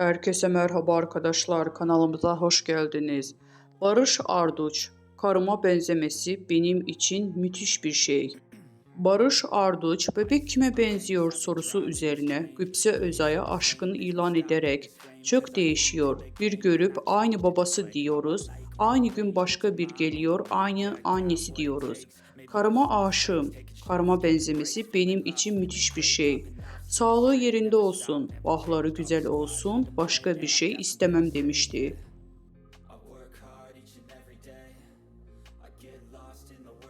Herkese merhaba arkadaşlar, kanalımıza hoş geldiniz. Barış Arduç, karıma benzemesi benim için müthiş bir şey. Barış Arduç, bebek kime benziyor sorusu üzerine Gıpse Özay'a aşkını ilan ederek çok değişiyor. Bir görüp aynı babası diyoruz, aynı gün başka bir geliyor, aynı annesi diyoruz. Karıma aşığım, karıma benzemesi benim için müthiş bir şey. Sağlığı yerinde olsun, bahları güzel olsun, başka bir şey istemem demişti. I